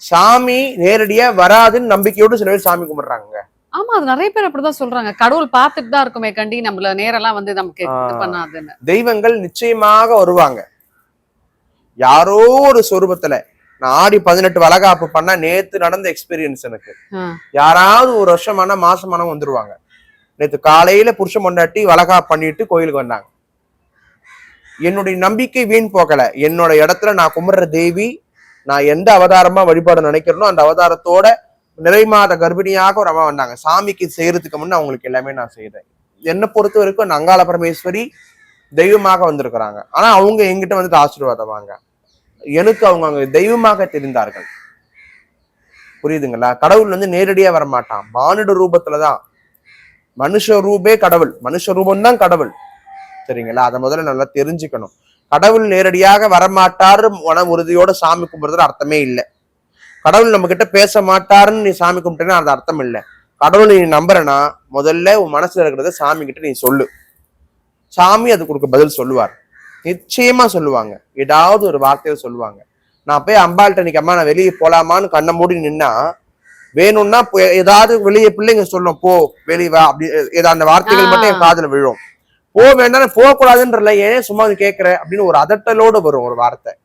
சாமி நேரடியா வராதுன்னு நம்பிக்கையோடு சில பேர் சாமி கும்பிடுறாங்க. ஆமா அது நிறைய பேர் அப்படிதான் சொல்றாங்க. கடவுள் பார்த்துட்டு தான் இருக்குமே கண்டி நம்மள நேரெல்லாம் வந்து நமக்கு. பண்ணாதுன்னு. தெய்வங்கள் நிச்சயமாக வருவாங்க. யாரோ ஒரு சொரூபத்துல நான் ஆடி பதினெட்டு வளகாப்பு பண்ணா நேத்து நடந்த எக்ஸ்பீரியன்ஸ் எனக்கு. யாராவது ஒரு வருஷமான மாசமான வந்துருவாங்க. நேத்து காலையில புருஷன் பொண்டாட்டி வளகாப்பு பண்ணிட்டு கோயிலுக்கு வந்தாங்க. என்னுடைய நம்பிக்கை வீண் போகல. என்னோட இடத்துல நான் கும்பிடுற தேவி நான் எந்த அவதாரமா வழிபாடு நினைக்கிறேனோ அந்த அவதாரத்தோட நிறைமாத கர்ப்பிணியாக ஒரு அம்மா வந்தாங்க. சாமிக்கு செய்யறதுக்கு முன்ன அவங்களுக்கு எல்லாமே நான் செய்யறேன் என்னை பொறுத்த வரைக்கும் நங்காள பரமேஸ்வரி தெய்வமாக வந்திருக்கிறாங்க. ஆனா அவங்க எங்கிட்ட வந்துட்டு ஆசீர்வாதம் வாங்க. எனக்கு அவங்க அவங்க தெய்வமாக தெரிந்தார்கள். புரியுதுங்களா? கடவுள் வந்து நேரடியா வர மாட்டான் மானிட ரூபத்துலதான். மனுஷ ரூபே கடவுள். மனுஷ ரூபம் தான் கடவுள். சரிங்களா அதை முதல்ல நல்லா தெரிஞ்சுக்கணும். கடவுள் நேரடியாக வரமாட்டாரு மன உறுதியோட சாமி கும்பிட்றதுல அர்த்தமே இல்லை. கடவுள் நம்ம கிட்ட பேச மாட்டாருன்னு நீ சாமி கும்பிட்டேன்னா அது அர்த்தம் இல்லை. கடவுளை நீ நம்புறனா முதல்ல உன் மனசுல இருக்கிறத சாமி கிட்ட நீ சொல்லு. சாமி அது கொடுக்க பதில் சொல்லுவார். நிச்சயமா சொல்லுவாங்க. ஏதாவது ஒரு வார்த்தையை சொல்லுவாங்க. நான் போய் அம்பாள்கிட்ட இன்னைக்கு அம்மா நான் வெளியே போலாமான்னு கண்ணை மூடி நின்னா வேணும்னா ஏதாவது வெளியே பிள்ளைங்க சொல்லும் போ வெளியே வா அப்படி ஏதாவது அந்த வார்த்தைகள் மட்டும் என் காதல விழும். போ வேண்டாம் போக கூடாதுன்றல ஏன் சும்மா வந்து கேட்கற அப்படின்னு ஒரு அதட்டலோடு வரும் ஒரு வார்த்தை.